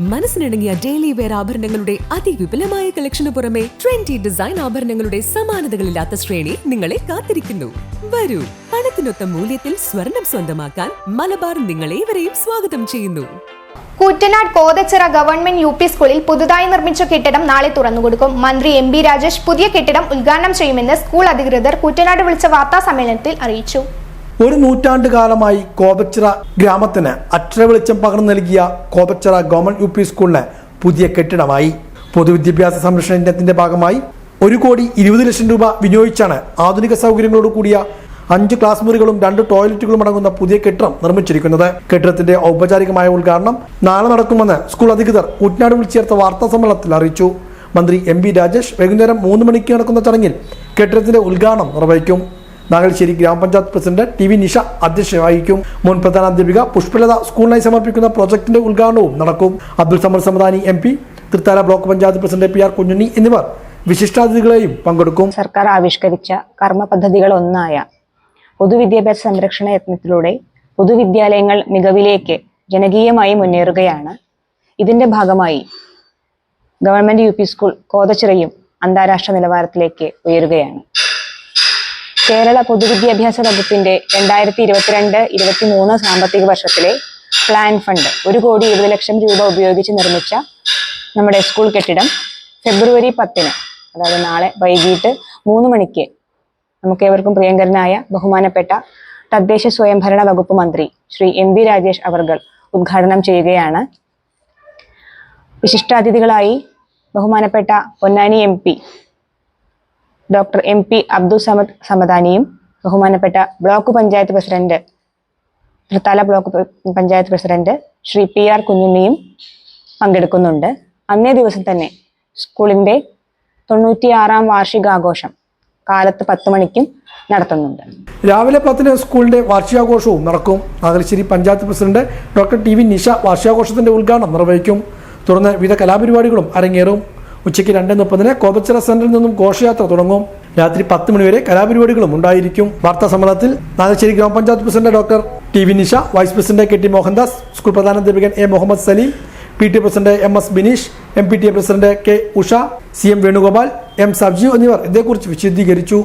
മനസ്സിനിണങ്ങിയ daily wear ആഭരണങ്ങളുടെ അതിവിപുലമായ കളക്ഷന് പുറമെ trendy design ആഭരണങ്ങളുടെ സമാനതകളില്ലാത്ത ശ്രേണി നിങ്ങളെ കാത്തിരിക്കുന്നു. വരൂ പണത്തിനൊത്ത മൂല്യത്തിൽ സ്വർണം സ്വന്തമാക്കാൻ മലബാർ നിങ്ങളെ ഇവരെയും സ്വാഗതം ചെയ്യുന്നു. Koottanad Kothachira government U P സ്കൂളിൽ പുതുതായി നിർമ്മിച്ച കെട്ടിടം നാളെ തുറന്നുകൊടുക്കും. മന്ത്രി എം ബി രാജേഷ് പുതിയ കെട്ടിടം ഉദ്ഘാടനം ചെയ്യുമെന്ന് സ്കൂൾ അധികൃതർ കൂറ്റനാട് വിളിച്ച വാർത്താ സമ്മേളനത്തിൽ അറിയിച്ചു. ഒരു നൂറ്റാണ്ട് കാലമായി കോപച്ചിറ ഗ്രാമത്തിന് അക്ഷരവെളിച്ചം പകർന്നു നൽകിയ കോപച്ചിറ ഗവൺമെന്റ് യു പി സ്കൂളിന് പുതിയ കെട്ടിടമായി. പൊതുവിദ്യാഭ്യാസ സംരക്ഷണ യജ്ഞത്തിന്റെ ഭാഗമായി ഒരു കോടി ഇരുപത് ലക്ഷം രൂപ വിനിയോഗിച്ചാണ് ആധുനിക സൗകര്യങ്ങളോട് കൂടിയ അഞ്ച് ക്ലാസ് മുറികളും രണ്ട് ടോയ്ലറ്റുകളും അടങ്ങുന്ന പുതിയ കെട്ടിടം നിർമ്മിച്ചിരിക്കുന്നത്. കെട്ടിടത്തിന്റെ ഔപചാരികമായ ഉദ്ഘാടനം നാളെ നടക്കുമെന്ന് സ്കൂൾ അധികൃതർ കുട്ടനാട് വിളിച്ചു ചേർത്ത വാർത്താ സമ്മേളനത്തിൽ അറിയിച്ചു. മന്ത്രി എം ബി രാജേഷ് വൈകുന്നേരം മൂന്ന് മണിക്ക് നടക്കുന്ന ചടങ്ങിൽ കെട്ടിടത്തിന്റെ ഉദ്ഘാടനം നിർവഹിക്കും. നാഗൽശ്ശേരി ഗ്രാമപഞ്ചായത്ത് പ്രസിഡന്റ് ടി വി നിഷ അധ്യക്ഷത വഹിക്കും മുൻ പ്രധാനാധ്യാപിക പുഷ്പലത സ്കൂളിനായി സമർപ്പിക്കുന്ന പ്രോജക്ടിന്റെ ഉദ്ഘാടനവും നടക്കും. Abdul Samar Samadani M P Thrithala block panchayat president P R Kunjunni എന്നിവർ വിശിഷ്ടാതിഥികളെയും പങ്കെടുക്കും. സർക്കാർ ആവിഷ്കരിച്ച കർമ്മ പദ്ധതികൾ ഒന്നായ പൊതുവിദ്യാഭ്യാസ സംരക്ഷണ യത്നത്തിലൂടെ പൊതുവിദ്യാലയങ്ങൾ മികവിലേക്ക് ജനകീയമായി മുന്നേറുകയാണ്. ഇതിന്റെ ഭാഗമായി ഗവൺമെന്റ് യു പി സ്കൂൾ കോതച്ചിറയും അന്താരാഷ്ട്ര നിലവാരത്തിലേക്ക് ഉയരുകയാണ്. കേരള പൊതുവിദ്യാഭ്യാസ വകുപ്പിന്റെ രണ്ടായിരത്തി ഇരുപത്തിരണ്ട് ഇരുപത്തിമൂന്ന് സാമ്പത്തിക വർഷത്തിലെ പ്ലാൻ ഫണ്ട് ഒരു കോടി ഇരുപത് ലക്ഷം രൂപ ഉപയോഗിച്ച് നിർമ്മിച്ച നമ്മുടെ സ്കൂൾ കെട്ടിടം ഫെബ്രുവരി പത്തിന് അതായത് നാളെ വൈകിട്ട് മൂന്ന് മണിക്ക് നമുക്ക് ഏവർക്കും പ്രിയങ്കരനായ ബഹുമാനപ്പെട്ട തദ്ദേശ സ്വയംഭരണ വകുപ്പ് മന്ത്രി ശ്രീ എം വി രാജേഷ് അവർകൾ ഉദ്ഘാടനം ചെയ്യുകയാണ്. വിശിഷ്ടാതിഥികളായി ബഹുമാനപ്പെട്ട Ponnani M P doctor M P Abdul Samad സമദാനിയും ബഹുമാനപ്പെട്ട block panchayat president Thrithala block panchayat president Shri P R കുഞ്ഞുണ്ണിയും പങ്കെടുക്കുന്നുണ്ട്. അന്നേ ദിവസം തന്നെ സ്കൂളിന്റെ തൊണ്ണൂറ്റിയാറാം വാർഷികാഘോഷം കാലത്ത് പത്ത് മണിക്കും നടത്തുന്നുണ്ട്. രാവിലെ പത്തിന് സ്കൂളിന്റെ വാർഷികാഘോഷവും നടക്കും. Nagalassery panchayat president doctor T V Nisha വാർഷികാഘോഷത്തിന്റെ ഉദ്ഘാടനം നിർവഹിക്കും. തുടർന്ന് വിവിധ കലാപരിപാടികളും അരങ്ങേറും. ഉച്ചയ്ക്ക് രണ്ട് മുപ്പതിന് കോപച്ചിറ സെന്ററിൽ നിന്നും ഘോഷയാത്ര തുടങ്ങും. രാത്രി പത്ത് മണിവരെ കലാപരിപാടികളും ഉണ്ടായിരിക്കും. വാർത്താ സമ്മേളനത്തിൽ നാഗശ്ശേരി ഗ്രാമപഞ്ചായത്ത് president doctor T V Nisha vice president K T Mohandas school പ്രധാനാധ്യാപകൻ A Muhammad Saleem P T president M S Bineesh M P T A president K Usha C M Venugopal M Sabji എന്നിവർ ഇതേക്കുറിച്ച് വിശദീകരിച്ചു.